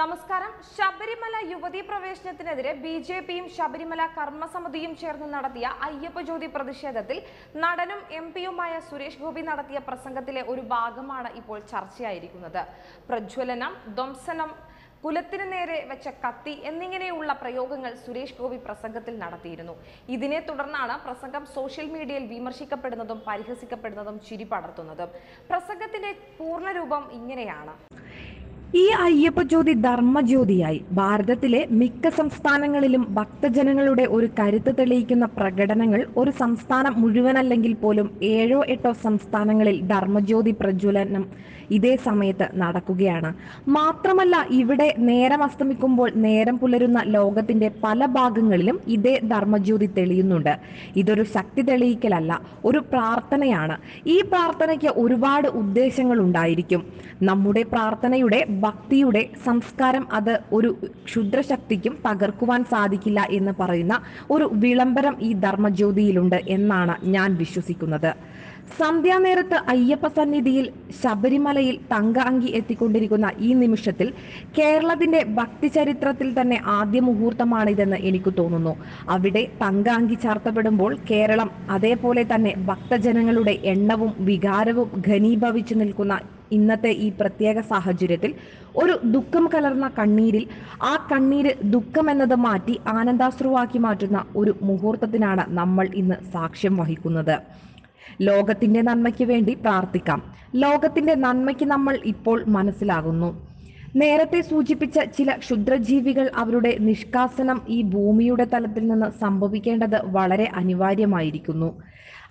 നമസ്കാരം. ശബരിമല യുവതീ പ്രവേശനത്തിനെതിരെ B J പിയും ശബരിമല കർമ്മസമിതിയും ചേർന്ന് നടത്തിയ അയ്യപ്പ ജ്യോതി പ്രതിഷേധത്തിൽ നടനും എം പിയുമായ സുരേഷ് ഗോപി നടത്തിയ പ്രസംഗത്തിലെ ഒരു ഭാഗമാണ് ഇപ്പോൾ ചർച്ചയായിരിക്കുന്നത്. പ്രജ്വലനം ധ്വംസനം കുലത്തിന് നേരെ വെച്ച കത്തി എന്നിങ്ങനെയുള്ള പ്രയോഗങ്ങൾ സുരേഷ് ഗോപി പ്രസംഗത്തിൽ നടത്തിയിരുന്നു. ഇതിനെ തുടർന്നാണ് പ്രസംഗം സോഷ്യൽ മീഡിയയിൽ വിമർശിക്കപ്പെടുന്നതും പരിഹസിക്കപ്പെടുന്നതും ചിരി പടർത്തുന്നതും. പ്രസംഗത്തിന്റെ പൂർണരൂപം ഇങ്ങനെയാണ്. ഈ അയ്യപ്പ ജ്യോതി ധർമ്മജ്യോതിയായി ഭാരതത്തിലെ മിക്ക സംസ്ഥാനങ്ങളിലും ഭക്തജനങ്ങളുടെ ഒരു കരുത്ത് തെളിയിക്കുന്ന പ്രകടനങ്ങൾ ഒരു സംസ്ഥാനം മുഴുവനല്ലെങ്കിൽ പോലും ഏഴോ എട്ടോ സംസ്ഥാനങ്ങളിൽ ധർമ്മജ്യോതി പ്രജ്വലനം ഇതേ സമയത്ത് നടക്കുകയാണ്. മാത്രമല്ല ഇവിടെ നേരം അസ്തമിക്കുമ്പോൾ നേരം പുലരുന്ന ലോകത്തിന്റെ പല ഭാഗങ്ങളിലും ഇതേ ധർമ്മജ്യോതി തെളിയുന്നുണ്ട്. ഇതൊരു ശക്തി തെളിയിക്കലല്ല ഒരു പ്രാർത്ഥനയാണ്. ഈ പ്രാർത്ഥനയ്ക്ക് ഒരുപാട് ഉദ്ദേശങ്ങൾ ഉണ്ടായിരിക്കും നമ്മുടെ പ്രാർത്ഥനയുടെ ഭക്തിയുടെ സംസ്കാരം അത് ഒരു ക്ഷുദ്രശക്തിക്കും തകർക്കുവാൻ സാധിക്കില്ല എന്ന് പറയുന്ന ഒരു വിളംബരം ഈ ധർമ്മജ്യോതിയിലുണ്ട് എന്നാണ് ഞാൻ വിശ്വസിക്കുന്നത്. സന്ധ്യാനേരത്ത് അയ്യപ്പ സന്നിധിയിൽ ശബരിമലയിൽ തങ്ക അങ്കി എത്തിക്കൊണ്ടിരിക്കുന്ന ഈ നിമിഷത്തിൽ കേരളത്തിന്റെ ഭക്തിചരിത്രത്തിൽ തന്നെ ആദ്യ മുഹൂർത്തമാണിതെന്ന് എനിക്ക് തോന്നുന്നു. അവിടെ തങ്ക അങ്കി ചാർത്തപ്പെടുമ്പോൾ കേരളം അതേപോലെ തന്നെ ഭക്തജനങ്ങളുടെ എണ്ണവും വികാരവും ഘനീഭവിച്ചു നിൽക്കുന്ന ഇന്നത്തെ ഈ പ്രത്യേക സാഹചര്യത്തിൽ ഒരു ദുഃഖം കലർന്ന കണ്ണീരിൽ ആ കണ്ണീര് ദുഃഖം എന്നത് മാറ്റി ആനന്ദാശ്രുവാക്കി മാറ്റുന്ന ഒരു മുഹൂർത്തത്തിനാണ് നമ്മൾ ഇന്ന് സാക്ഷ്യം വഹിക്കുന്നത്. ലോകത്തിന്റെ നന്മയ്ക്ക് വേണ്ടി പ്രാർത്ഥിക്കാം. ലോകത്തിന്റെ നന്മയ്ക്ക് നമ്മൾ ഇപ്പോൾ മനസ്സിലാകുന്നു. നേരത്തെ സൂചിപ്പിച്ച ചില ക്ഷുദ്രജീവികൾ അവരുടെ നിഷ്കാസനം ഈ ഭൂമിയുടെ തലത്തിൽ നിന്ന് സംഭവിക്കേണ്ടത് വളരെ അനിവാര്യമായിരിക്കുന്നു.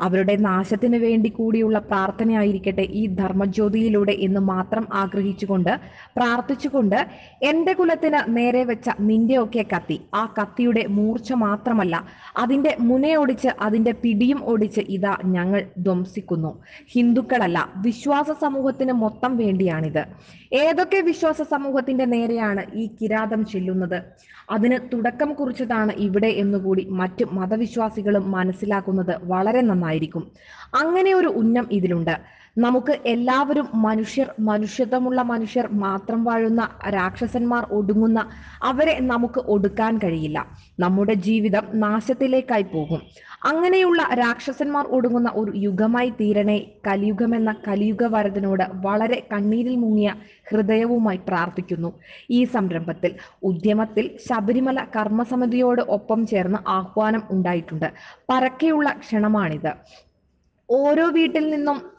അവരുടെ നാശത്തിന് വേണ്ടി കൂടിയുള്ള പ്രാർത്ഥനയായിരിക്കട്ടെ ഈ ധർമ്മജ്യോതിയിലൂടെ എന്ന് മാത്രം ആഗ്രഹിച്ചുകൊണ്ട് പ്രാർത്ഥിച്ചുകൊണ്ട് എന്റെ കുലത്തിന് നേരെ വെച്ച നിന്റെയൊക്കെ കത്തി. ആ കത്തിയുടെ മൂർച്ച മാത്രമല്ല അതിന്റെ മുനയൊടിച്ച് അതിന്റെ പിടിയും ഒടിച്ച് ഇതാ ഞങ്ങൾ ധ്വംസിക്കുന്നു. ഹിന്ദുക്കളല്ല വിശ്വാസ സമൂഹത്തിന് മൊത്തം വേണ്ടിയാണിത്. ഏതൊക്കെ വിശ്വാസ സമൂഹത്തിന്റെ നേരെയാണ് ഈ കിരാതം ചെല്ലുന്നത്? അതിന് തുടക്കം കുറിച്ചതാണ് ഇവിടെ എന്നുകൂടി മറ്റു മതവിശ്വാസികളും മനസ്സിലാക്കുന്നത് വളരെ നന്നായിരിക്കും. അങ്ങനെ ഒരു ഉന്നം ഇതിലുണ്ട്. നമുക്ക് എല്ലാവരും മനുഷ്യർ മനുഷ്യത്വമുള്ള മനുഷ്യർ മാത്രം വാഴുന്ന രാക്ഷസന്മാർ ഒടുങ്ങുന്ന അവരെ നമുക്ക് ഒടുക്കാൻ കഴിയില്ല. നമ്മുടെ ജീവിതം നാശത്തിലേക്കായി പോകും. അങ്ങനെയുള്ള രാക്ഷസന്മാർ ഒടുങ്ങുന്ന ഒരു യുഗമായി തീരണേ കലിയുഗമെന്ന കലിയുഗ വരതിനോട് വളരെ കണ്ണീരിൽ മുങ്ങിയ ഹൃദയവുമായി പ്രാർത്ഥിക്കുന്നു. ഈ സംരംഭത്തിൽ ഉദ്യമത്തിൽ ശബരിമല കർമ്മസമിതിയോട് ഒപ്പം ചേർന്ന് ആഹ്വാനം ഉണ്ടായിട്ടുണ്ട്. പരക്കെയുള്ള ക്ഷണമാണിത്. ഓരോ വീട്ടിൽ നിന്നും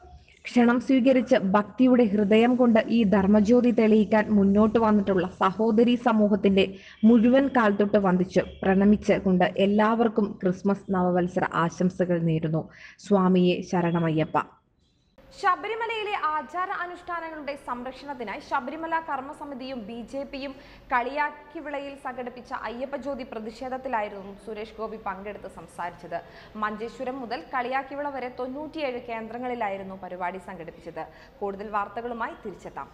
ക്ഷണം സ്വീകരിച്ച് ഭക്തിയുടെ ഹൃദയം കൊണ്ട് ഈ ധർമ്മജ്യോതി തെളിയിക്കാൻ മുന്നോട്ട് വന്നിട്ടുള്ള സഹോദരി സമൂഹത്തിന്റെ മുഴുവൻ കാൽത്തൊട്ട് വന്ദിച്ച് പ്രണമിച്ച് കൊണ്ട് എല്ലാവർക്കും ക്രിസ്മസ് നവവത്സര ആശംസകൾ നേരുന്നു. സ്വാമിയെ ശരണമയ്യപ്പ. ശബരിമലയിലെ ആചാര അനുഷ്ഠാനങ്ങളുടെ സംരക്ഷണത്തിനായി ശബരിമല കർമ്മസമിതിയും ബി ജെ പിയും കളിയാക്കിവിളയിൽ സംഘടിപ്പിച്ച അയ്യപ്പ ജ്യോതി പ്രതിഷേധത്തിലായിരുന്നു സുരേഷ് ഗോപി പങ്കെടുത്ത് സംസാരിച്ചത്. മഞ്ചേശ്വരം മുതൽ കളിയാക്കിവിള വരെ തൊണ്ണൂറ്റിയേഴ് കേന്ദ്രങ്ങളിലായിരുന്നു പരിപാടി സംഘടിപ്പിച്ചത്. കൂടുതൽ വാർത്തകളുമായി തിരിച്ചെത്താം.